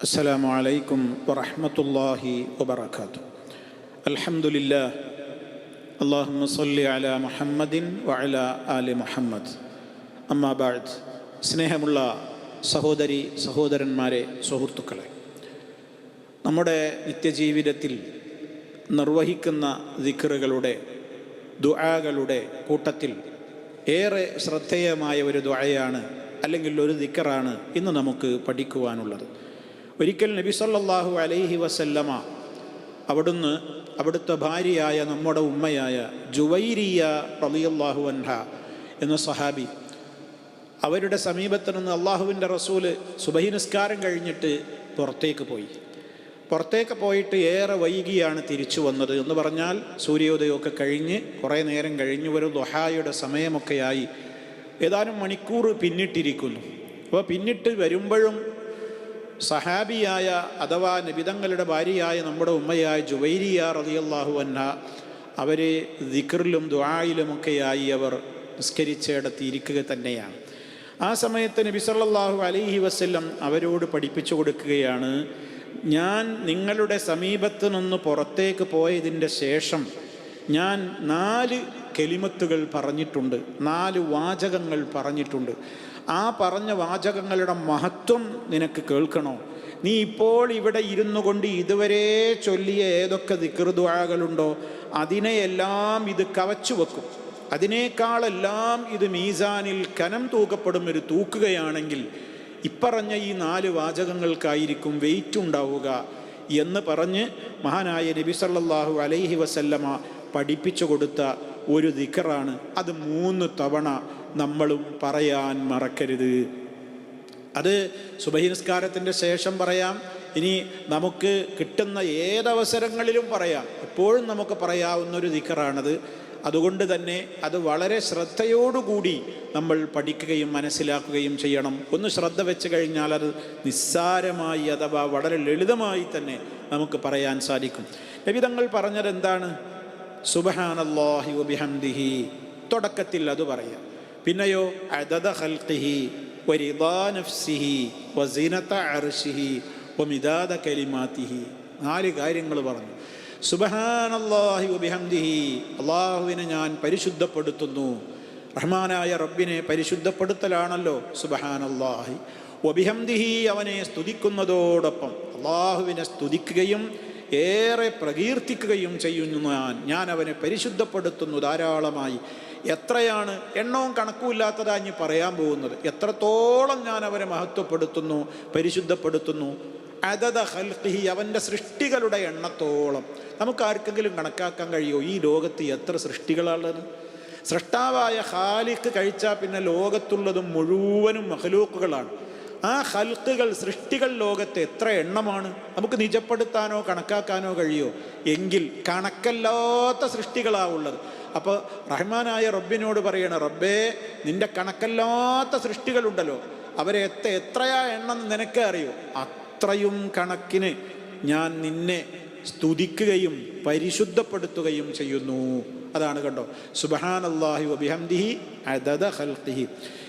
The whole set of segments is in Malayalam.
السلام عليكم ورحمة الله وبركاته الحمد لله اللهم صل على محمد وعلى آل محمد അമ്മാ ബാദ് സ്നേഹമുള്ള സഹോദരി സഹോദരന്മാരെ സുഹൃത്തുക്കളെ നമ്മുടെ നിത്യജീവിതത്തിൽ നിർവഹിക്കുന്ന ദിക്കറുകളുടെ ദുആകളുടെ കൂട്ടത്തിൽ ഏറെ ശ്രദ്ധേയമായ ഒരു ദുആയാണ് അല്ലെങ്കിൽ ഒരു ദിക്കറാണ് ഇന്ന് നമുക്ക് പഠിക്കുവാനുള്ളത് ഒരിക്കൽ നബി സല്ലാഹു അലൈഹി വസല്ലമ അവിടുന്ന് അവിടുത്തെ ഭാര്യയായ നമ്മുടെ ഉമ്മയായ ജുവൈരിയ റളിയല്ലാഹു അൻഹ എന്ന സഹാബി അവരുടെ സമീപത്ത് നിന്ന് അള്ളാഹുവിന്റെ റസൂൽ സുബഹി നിസ്കാരം കഴിഞ്ഞിട്ട് പുറത്തേക്ക് പോയി. പുറത്തേക്ക് പോയിട്ട് ഏറെ വൈകിയാണ് തിരിച്ചു വന്നത് എന്ന് പറഞ്ഞാൽ സൂര്യോദയമൊക്കെ കഴിഞ്ഞ് കുറേ നേരം കഴിഞ്ഞ് ഒരു ദൊഹായുടെ സമയമൊക്കെയായി. ഏതാനും മണിക്കൂർ പിന്നിട്ടിരിക്കുന്നു. അപ്പോൾ പിന്നിട്ട് വരുമ്പോഴും സഹാബിയായ അഥവാ നിബിതങ്ങളുടെ ഭാര്യയായ നമ്മുടെ ഉമ്മയായ ജുവൈരിയ റളിയല്ലാഹു അന്ന അവരെ ദിക്റിലും ദുആയിലുമൊക്കെയായി അവർ നിസ്കരിച്ചിടത്ത് ഇരിക്കുക തന്നെയാണ്. ആ സമയത്ത് നബി സല്ലല്ലാഹു അലൈഹി വസ്ല്ലം അവരോട് പഠിപ്പിച്ചു കൊടുക്കുകയാണ് ഞാൻ നിങ്ങളുടെ സമീപത്തു നിന്ന് പുറത്തേക്ക് പോയതിന്റെ ശേഷം ഞാൻ നാല് കെലിമത്തുകൾ പറഞ്ഞിട്ടുണ്ട് നാല് വാചകങ്ങൾ പറഞ്ഞിട്ടുണ്ട്. ആ പറഞ്ഞ വാചകങ്ങളുടെ മഹത്വം നിനക്ക് കേൾക്കണോ? നീ ഇപ്പോൾ ഇവിടെ ഇരുന്നു കൊണ്ട് ഇതുവരെ ചൊല്ലിയ ഏതൊക്കെ ദിക്കൃദ്വാകളുണ്ടോ അതിനെയെല്ലാം ഇത് കവച്ചു വെക്കും. അതിനേക്കാളെല്ലാം ഇത് മീസാനിൽ കനം തൂക്കപ്പെടും ഒരു തൂക്കുകയാണെങ്കിൽ ഇപ്പറഞ്ഞ ഈ നാല് വാചകങ്ങൾക്കായിരിക്കും വെയിറ്റ് ഉണ്ടാവുക എന്ന് പറഞ്ഞ് മഹാനായ നബി സല്ലാഹു അലൈഹി വസല്ലമ പഠിപ്പിച്ചു കൊടുത്ത ഒരു ദിക്കറാണ് അത് മൂന്ന് തവണ നമ്മളും പറയാൻ മറക്കരുത്. അത് സുബഹി നിസ്കാരത്തിന്റെ ശേഷം പറയാം. ഇനി നമുക്ക് കിട്ടുന്ന ഏതവസരങ്ങളിലും പറയാം. എപ്പോഴും നമുക്ക് പറയാവുന്ന ഒരു ദിക്കറാണത്. അതുകൊണ്ട് തന്നെ അത് വളരെ ശ്രദ്ധയോടുകൂടി നമ്മൾ പഠിക്കുകയും മനസ്സിലാക്കുകയും ചെയ്യണം. ഒന്ന് ശ്രദ്ധ വെച്ച് കഴിഞ്ഞാൽ അത് നിസ്സാരമായി അഥവാ വളരെ ലളിതമായി തന്നെ നമുക്ക് പറയാൻ സാധിക്കും. ലഭിതങ്ങൾ പറഞ്ഞത് എന്താണ് സുബഹാനല്ലാഹി വബിഹംദിഹി തുടക്കത്തിൽ അത് പറയാം. പിന്നെയോ അദദ വരിദാ നഫ്സിഹി വസീനത അർഷിഹി വമിദാദ കലിമാത്തിഹി. നാല് കാര്യങ്ങൾ പറഞ്ഞു. സുബഹാനല്ലാഹി വബിഹംദിഹി അള്ളാഹുവിനെ ഞാൻ പരിശുദ്ധപ്പെടുത്തുന്നു. റഹ്മാനായ റബ്ബിനെ പരിശുദ്ധപ്പെടുത്തലാണല്ലോ സുബഹാനല്ലാഹി. വബിഹംദിഹി അവനെ സ്തുതിക്കുന്നതോടൊപ്പം അള്ളാഹുവിനെ സ്തുതിക്കുകയും ഏറെ പ്രകീർത്തിക്കുകയും ചെയ്യുന്നു ഞാൻ. ഞാൻ അവനെ പരിശുദ്ധപ്പെടുത്തുന്നു ധാരാളമായി. എത്രയാണ് എണ്ണവും കണക്കുമില്ലാത്തതാ ഇനി പറയാൻ പോകുന്നത്. എത്രത്തോളം ഞാൻ അവരെ മഹത്വപ്പെടുത്തുന്നു പരിശുദ്ധപ്പെടുത്തുന്നു. അതത ഹൽഹി അവന്റെ സൃഷ്ടികളുടെ എണ്ണത്തോളം. നമുക്ക് ആർക്കെങ്കിലും കണക്കാക്കാൻ കഴിയുമോ? ഈ ലോകത്ത് എത്ര സൃഷ്ടികളാണുള്ളത്? സൃഷ്ടാവായ ഹാലിക്ക് കഴിച്ചാൽ പിന്നെ ലോകത്തുള്ളതും മുഴുവനും മഹലൂക്കുകളാണ് ആ ഹൽക്കുകൾ സൃഷ്ടികൾ ലോകത്ത് എത്ര എണ്ണമാണ്? നമുക്ക് നിജപ്പെടുത്താനോ കണക്കാക്കാനോ കഴിയോ? എങ്കിൽ കണക്കല്ലാത്ത സൃഷ്ടികളാണ് ഉള്ളത്. അപ്പോൾ റഹ്മാനായ റബ്ബിനോട് പറയണ റബ്ബേ നിന്റെ കണക്കല്ലാത്ത സൃഷ്ടികളുണ്ടല്ലോ. അവരെ എത്ര എത്രയാ എണ്ണം നിനക്ക് അറിയോ? അത്രയും കണക്കിന് ഞാൻ നിന്നെ സ്തുതിക്കുകയും പരിശുദ്ധപ്പെടുത്തുകയും ചെയ്യുന്നു. അതാണ് കണ്ടോ. സുബഹാൻ അള്ളാഹി വബിഹംദിഹി അദദ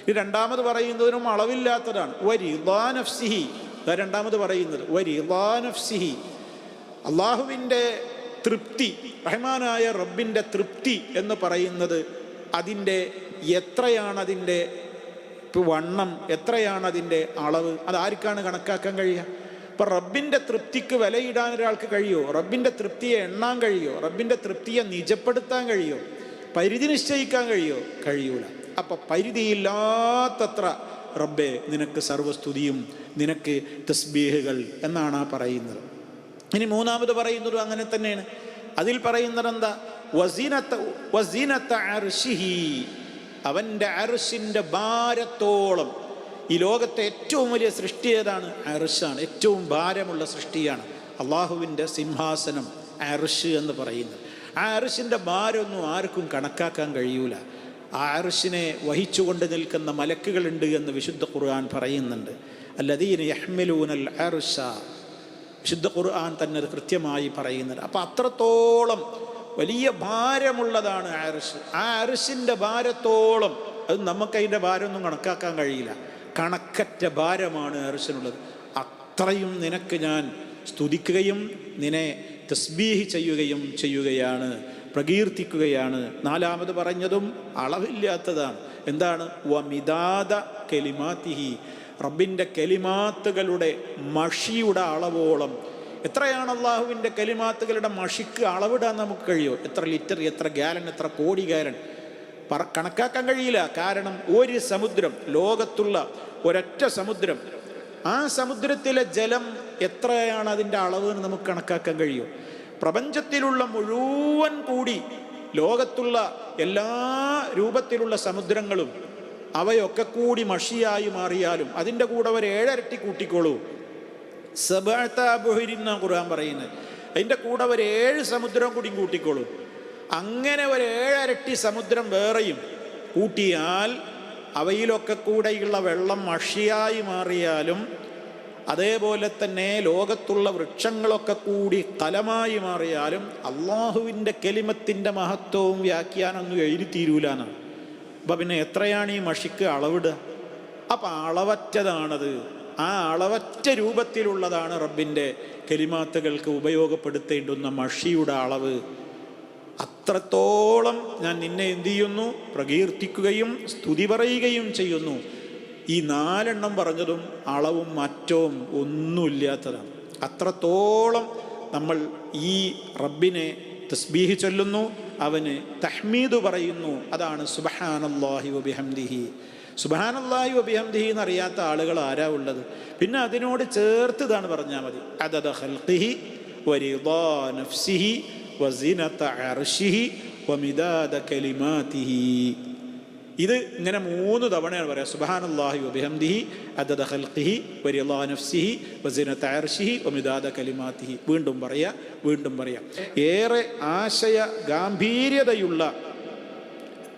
ഇത് രണ്ടാമത് പറയുന്നതിനും അളവില്ലാത്തതാണ്. വരിദാനഫ്സിഹി രണ്ടാമത് പറയുന്നത്. വരിദാനഫ്സിഹി അള്ളാഹുവിന്റെ തൃപ്തി റഹ്മാനായ റബ്ബിന്റെ തൃപ്തി എന്ന് പറയുന്നത് അതിന്റെ എത്രയാണ് അതിന്റെ വണ്ണം എത്രയാണ് അതിന്റെ അളവ് അത് ആർക്കാണ് കണക്കാക്കാൻ കഴിയുക? ഇപ്പം റബ്ബിന്റെ തൃപ്തിക്ക് വിലയിടാൻ ഒരാൾക്ക് കഴിയുമോ റബ്ബിന്റെ തൃപ്തിയെ എണ്ണാൻ കഴിയുമോ റബ്ബിന്റെ തൃപ്തിയെ നിജപ്പെടുത്താൻ കഴിയോ? പരിധി നിശ്ചയിക്കാൻ കഴിയോ? കഴിയൂല. അപ്പം പരിധിയില്ലാത്തത്ര റബ്ബെ നിനക്ക് സർവസ്തുതിയും നിനക്ക് തസ്ബീഹുകൾ എന്നാണ് ആ പറയുന്നത്. ഇനി മൂന്നാമത് പറയുന്നതും അങ്ങനെ തന്നെയാണ്. അതിൽ പറയുന്നത് എന്താ വസീനത്ത വസീനത്ത അർഷിഹി. അവന്റെ അർഷിന്റെ ഭാരത്തോളം ഈ ലോകത്തെ ഏറ്റവും വലിയ സൃഷ്ടി ഏതാണ്? അർഷാണ് ഏറ്റവും ഭാരമുള്ള സൃഷ്ടിയാണ് അള്ളാഹുവിന്റെ സിംഹാസനം അർഷ് എന്ന് പറയുന്നത്. ആ അർഷിന്റെ ഭാരമൊന്നും ആർക്കും കണക്കാക്കാൻ കഴിയൂല. ആ അർഷിനെ വഹിച്ചുകൊണ്ട് നിൽക്കുന്ന മലക്കുകളുണ്ട് എന്ന് വിശുദ്ധ ഖുർആൻ പറയുന്നുണ്ട്. അല്ലദീന യഹ്മിലൂനൽ അർഷ വിശുദ്ധ ഖുർആൻ തന്നെ കൃത്യമായി പറയുന്നുണ്ട്. അപ്പം അത്രത്തോളം വലിയ ഭാരമുള്ളതാണ് അർഷ് ആ അർഷിന്റെ ഭാരത്തോളം അത് നമുക്കതിന്റെ ഭാരമൊന്നും കണക്കാക്കാൻ കഴിയില്ല. കണക്കറ്റ ഭാരമാണ് അരിശിനുള്ളത് അത്രയും നിനക്ക് ഞാൻ സ്തുതിക്കുകയും നിന്നെ തസ്ബീഹ് ചെയ്യുകയും ചെയ്യുകയാണ് പ്രകീർത്തിക്കുകയാണ്. നാലാമത് പറഞ്ഞതും അളവില്ലാത്തതാണ്. എന്താണ്? വമിതാദ കെലിമാത്തിഹി. റബ്ബിന്റെ കെലിമാത്തുകളുടെ മഷിയുടെ അളവോളം. എത്രയാണ് അള്ളാഹുവിന്റെ കലിമാത്തുകളുടെ മഷിക്ക് അളവിടാൻ നമുക്ക് കഴിയുമോ? എത്ര ലിറ്റർ എത്ര ഗാലൻ എത്ര കോടി ഗാലൻ കണക്കാക്കാൻ കഴിയില്ല. കാരണം ഒരു സമുദ്രം ലോകത്തുള്ള ഒരൊറ്റ സമുദ്രം ആ സമുദ്രത്തിലെ ജലം എത്രയാണ് അതിന്റെ അളവ് എന്ന് നമുക്ക് കണക്കാക്കാൻ കഴിയും? പ്രപഞ്ചത്തിലുള്ള മുഴുവൻ കൂടി ലോകത്തുള്ള എല്ലാ രൂപത്തിലുള്ള സമുദ്രങ്ങളും അവയൊക്കെ കൂടി മഷിയായി മാറിയാലും അതിന്റെ കൂടെ ഒരു ഏഴരട്ടി കൂട്ടിക്കോളൂ. സബാത്താബുഹരിന്ന ഖുർആൻ പറയുന്നത്. അതിന്റെ കൂടെ ഒരു ഏഴ് സമുദ്രം കൂടി കൂട്ടിക്കോളൂ. അങ്ങനെ ഒരു ഏഴരട്ടി സമുദ്രം വേറെയും കൂട്ടിയാൽ അവയിലൊക്കെ കൂടെയുള്ള വെള്ളം മഷിയായി മാറിയാലും അതേപോലെ തന്നെ ലോകത്തുള്ള വൃക്ഷങ്ങളൊക്കെ കൂടി കലമായി മാറിയാലും അള്ളാഹുവിന്റെ കെലിമത്തിന്റെ മഹത്വവും വ്യാഖ്യാനമൊന്നും എഴുതി തീരൂലാണ് അപ്പം പിന്നെ എത്രയാണ് ഈ മഷിക്ക് അളവിടുക അപ്പം അളവറ്റതാണത്. ആ അളവറ്റ രൂപത്തിലുള്ളതാണ് റബ്ബിന്റെ കെലിമാത്തുകൾക്ക് ഉപയോഗപ്പെടുത്തേണ്ടുന്ന മഷിയുടെ അളവ്. അത്രത്തോളം ഞാൻ നിന്നെ എന്തു ചെയ്യുന്നു? പ്രകീർത്തിക്കുകയും സ്തുതി പറയുകയും ചെയ്യുന്നു. ഈ നാലെണ്ണം പറഞ്ഞതും അളവും മാറ്റവും ഒന്നുമില്ലാത്തതാണ്. അത്രത്തോളം നമ്മൾ ഈ റബ്ബിനെ തസ്ബീഹ് ചൊല്ലുന്നു അവന് തഹ്മീദ് പറയുന്നു. അതാണ് സുബഹാനല്ലാഹി വബിഹംദിഹി. സുബാനല്ലാഹി വബിഹംദിഹി എന്നറിയാത്ത ആളുകൾ ആരാ ഉള്ളത്? പിന്നെ അതിനോട് ചേർത്ത് ഇതാണ് പറഞ്ഞാൽ മതി. അതദ നഫ്സിഹി ഇത് ഇങ്ങനെ മൂന്ന് തവണയാണ് പറയാം. സുബഹാനല്ലാഹി വബിഹംദിഹി അദദ ഖൽഖിഹി അള്ളാഹ് നഫ്സിഹി വസിനത അർഷിഹി വമിദാദ കലിമാതിഹി. വീണ്ടും പറയാ വീണ്ടും പറയാം. ഏറെ ആശയ ഗാംഭീര്യതയുള്ള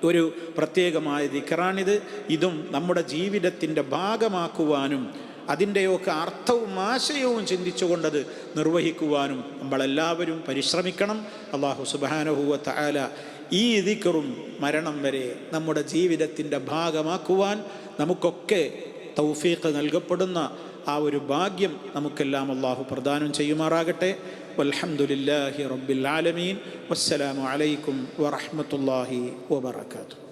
ഒരു പ്രത്യേകമായ ദിക്കറാണിത് ഇതും നമ്മുടെ ജീവിതത്തിന്റെ ഭാഗമാക്കുവാനും അതിന്റെയൊക്കെ അർത്ഥവും ആശയവും ചിന്തിച്ചുകൊണ്ടത് നിർവഹിക്കുവാനും നമ്മളെല്ലാവരും പരിശ്രമിക്കണം. അള്ളാഹു സുബാനഹുവ തആല ഈ ദിക്കറും മരണം വരെ നമ്മുടെ ജീവിതത്തിന്റെ ഭാഗമാക്കുവാൻ നമുക്കൊക്കെ തൗഫീഖ് നൽകപ്പെടുന്ന ആ ഒരു ഭാഗ്യം നമുക്കെല്ലാം അള്ളാഹു പ്രദാനം ചെയ്യുമാറാകട്ടെ. വൽഹംദുലില്ലാഹി റബ്ബിൽ ആലമീൻ. വസ്സലാമു അലൈക്കും വറഹ്മത്തുള്ളാഹി വബറകാതുഹു.